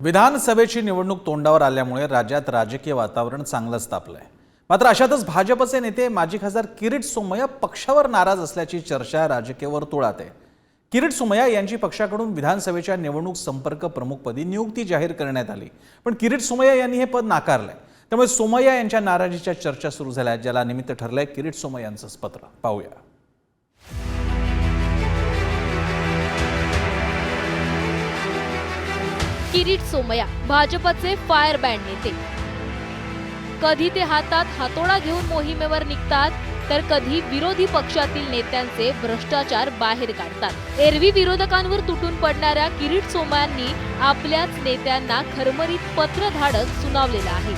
विधानसभेची निवडणूक तोंडावर आल्यामुळे राज्यात राजकीय वातावरण चांगलंच तापलंय मात्र अशातच भाजपचे नेते माजी खासदार किरीट सोमय्या पक्षावर नाराज असल्याची चर्चा राजकीय वर्तुळात आहे. किरीट सोमय्या यांची पक्षाकडून विधानसभेच्या निवडणूक संपर्क प्रमुखपदी नियुक्ती जाहीर करण्यात आली. पण किरीट सोमय्या यांनी हे पद नाकारलंय. त्यामुळे सोमय्या यांच्या नाराजीच्या चर्चा सुरू झाल्या ज्याला निमित्त ठरलंय किरीट सोमय्यांचंच पत्र. पाहूया. किरीट सोमया भाजपचे फायर बँड नेते. कधी ते हातात हातोडा घेऊन मोहिमेवर निघतात तर कधी विरोधी पक्षातील नेत्यांचे भ्रष्टाचार बाहेर काढतात. एरवी विरोधकांवर तुटून पडणाऱ्या किरीट सोमयांनी आपल्याच नेत्यांना खरमरीत पत्र धाडत सुनावलेलं आहे.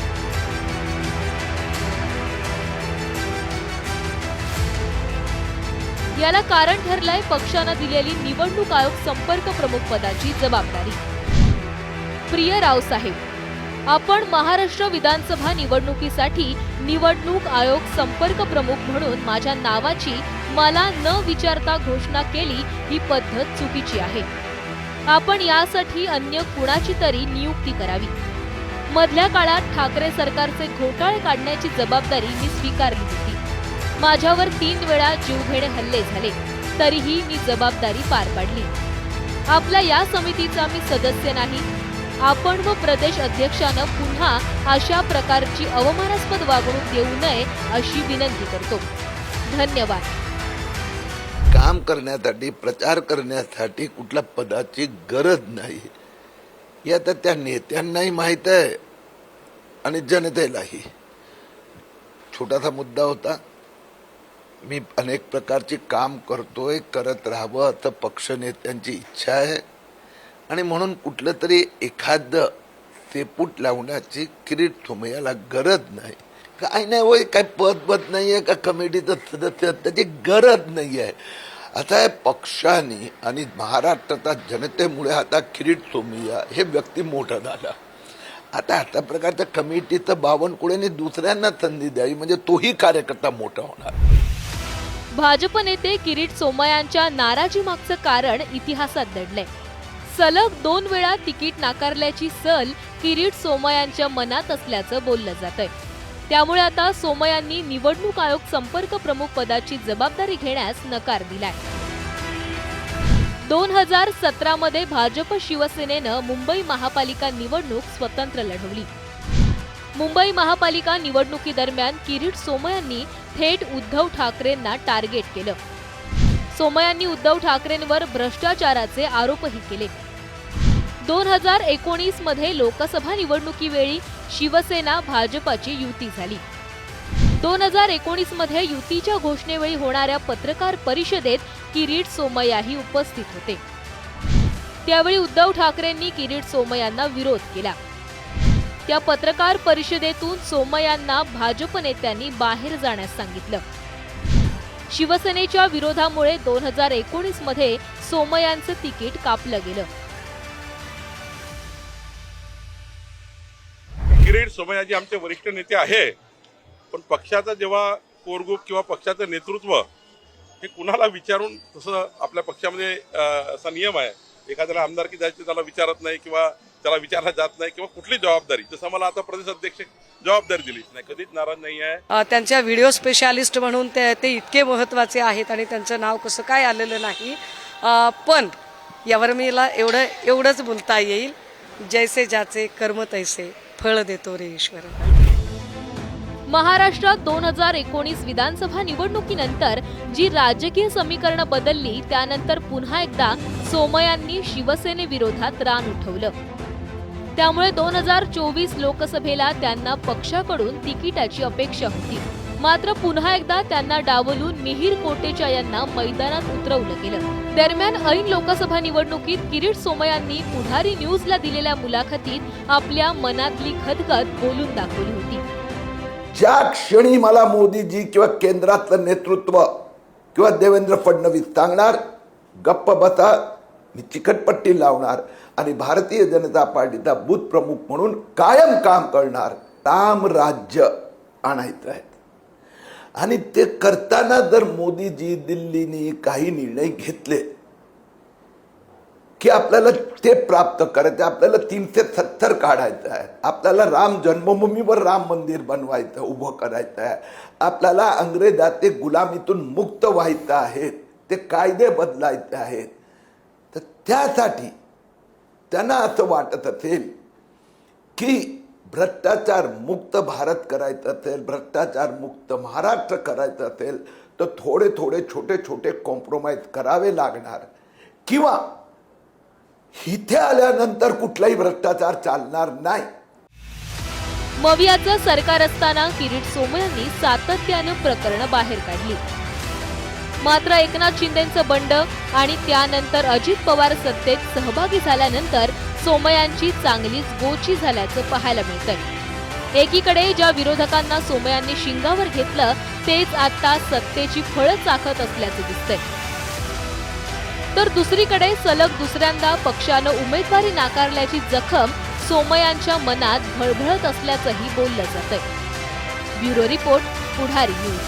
याला कारण ठरलंय पक्षानं दिलेली निवडणूक आयोग संपर्क प्रमुख पदाची जबाबदारी. प्रिय रावसाहेब आपण महाराष्ट्र विधानसभा निवडणुकीसाठी निवडणूक आयोग संपर्क प्रमुख म्हणून माझ्या नावाची मला न विचारता घोषणा केली ही पद्धत चुकीची आहे. आपण यासाठी अन्य कुणाची तरी नियुक्ती करावी. मधल्या काळात ठाकरे सरकारचे घोटाळे काढण्याची जबाबदारी मी स्वीकारली होती. माझ्यावर तीन वेळा जीवघेणे हल्ले झाले तरीही मी जबाबदारी पार पाडली. आपल्या या समितीचा मी सदस्य नाही आपण व प्रदेश अध्यक्षानं पुन्हा अशा प्रकारची अवमानास्पद वागणूक देऊ नये अशी विनंती करतो. धन्यवाद. काम करण्यासाठी प्रचार करण्यासाठी कुठल्या पदाची गरज नाही. हे आता त्या नेत्यांनाही माहीत आहे आणि जनतेलाही. छोटासा मुद्दा होता मी अनेक प्रकारची काम करतोय करत राहावं असं पक्षनेत्यांची इच्छा आहे. आणि म्हणून कुठलं तरी एखादं तेपूट लावण्याची किरीट थोमयाला गरज नाही. काय नाही होय काय पद पद नाही आहे का कमिटीचं सदस्य त्याची गरज नाही आहे आता या पक्षाने आणि महाराष्ट्राच्या जनतेमुळे आता किरीट सोमिया हे व्यक्ती मोठं झाला. आता अशा प्रकारच्या कमिटीचं बावनकुळेने दुसऱ्यांना संधी द्यावी म्हणजे तोही कार्यकर्ता मोठा होणार. भाजप नेते किरीट सोमयांच्या नाराजी मागचं कारण इतिहासात दडलंय. सलग दोन वेळा तिकीट नाकारल्याची सल किरीट सोमयांच्या मनात असल्याचं बोललं जातंय. त्यामुळे आता सोमयांनी निवडणूक आयोग संपर्क प्रमुख पदाची जबाबदारी घेण्यास नकार दिलाय. दोन हजार सतरा मध्ये भाजप शिवसेनेनं मुंबई महापालिका निवडणूक स्वतंत्र लढवली. मुंबई महापालिका निवडणुकीदरम्यान किरीट सोमयांनी थेट उद्धव ठाकरेंना टार्गेट केलं. सोमयांनी उद्धव ठाकरेंवर भ्रष्टाचाराचे आरोपही केले. दोन हजार एकोणीसमध्ये लोकसभा निवडणुकीवेळी शिवसेना भाजपाची युती झाली. दोन हजार एकोणीसमध्ये युतीच्या घोषणेवेळी होणाऱ्या पत्रकार परिषदेत किरीट सोमय्याही उपस्थित होते. त्यावेळी उद्धव ठाकरेंनी किरीट सोमय्यांना विरोध केला. त्या पत्रकार परिषदेतून सोमय्यांना भाजप नेत्यांनी बाहेर जाण्यास सांगितलं. शिवसेनेच्या विरोधामुळे दोन हजार एकोणीसमध्ये सोमयांचं तिकीट कापलं गेलं. किरीट सोमयाजी आमचे वरिष्ठ नेते आहे. पण पक्षाचा जेव्हा कोर ग्रुप किंवा पक्षाचं नेतृत्व हे कुणाला विचारून तसं आपल्या पक्षामध्ये असा नियम आहे. एखाद्याला आमदारकी जायची त्याला विचारत नाही किंवा त्याला विचारला जात नाही किंवा कुठली जबाबदारी. जसं मला आता प्रदेश अध्यक्ष जबाबदारी दिली. नाही कधीच नाराज नाही आहे. त्यांच्या व्हिडिओ स्पेशालिस्ट म्हणून ते ते इतके महत्त्वाचे आहेत आणि त्यांचं नाव कसं काय आलेलं नाही. पण यावर मीला एवढं एवढंच बोलता येईल. जैसे ज्याचे कर्म तैसे. फळ देतो रे ईश्वर. महाराष्ट्रात दोन हजार एकोणीस विधानसभा निवडणुकीनंतर जी राजकीय समीकरणं बदलली त्यानंतर पुन्हा एकदा सोमयांनी शिवसेनेविरोधात रान उठवलं. त्यामुळे दोन हजार चोवीस लोकसभेला त्यांना पक्षाकडून तिकिटाची अपेक्षा होती. मात्र पुन्हा एकदा त्यांना डावलून मिहीर कोटेचा यांना मैदानात उतरवलं गेलं. दरम्यान ऐन लोकसभा निवडणुकीत किरीट सोमयांनी पुढारी न्यूजला दिलेल्या मुलाखतीत आपल्या मनातली खदखद बोलून दाखवली होती. ज्या क्षणी मला मोदीजी किंवा केंद्रातलं नेतृत्व किंवा देवेंद्र फडणवीस सांगणार गप्प बसा मी चिकटपट्टी लावणार आणि भारतीय जनता पार्टीचा बूथ प्रमुख म्हणून कायम काम करणार राम राज्य आणायचं आहे. आणि ते करताना जर मोदीजी दिल्लीनी काही निर्णय घेतले की आपल्याला ते प्राप्त करायचं आहे. आपल्याला तीनशे सत्तर काढायचं आहे आपल्याला राम जन्मभूमीवर राम मंदिर बनवायचं उभं करायचं आहे आपल्याला अंग्रेजाचे गुलामीतून मुक्त व्हायचं आहे ते कायदे बदलायचे आहेत तर त्यासाठी त्यांना असं वाटत असेल की भ्रष्टाचार मुक्त भारत करायचं असेल भ्रष्टाचार मुक्त महाराष्ट्र करायचं असेल तर थोडे थोडे छोटे छोटे कॉम्प्रोमाइज करावे लागणार. किंवा इथे आल्यानंतर कुठलाही भ्रष्टाचार चालणार नाही. मवियाचं सरकार असताना किरीट सोमयांनी सातत्यानं प्रकरणं बाहेर काढली. मात्र एकनाथ शिंदेचं बंड आणि त्यानंतर अजित पवार सत्तेत सहभागी झाल्यानंतर सोमयांची चांगलीच गोची झाल्याचं पाहायला मिळतंय. एकीकडे ज्या विरोधकांना सोमयांनी शिंगावर घेतलं तेच आता सत्तेची फळं चाखत असल्याचं दिसतंय. तर दुसरीकडे सलग दुसऱ्यांदा पक्षानं उमेदवारी नाकारल्याची जखम सोमयांच्या मनात भळभळत असल्याचंही बोललं जातंय. Bureau report Pudhari news.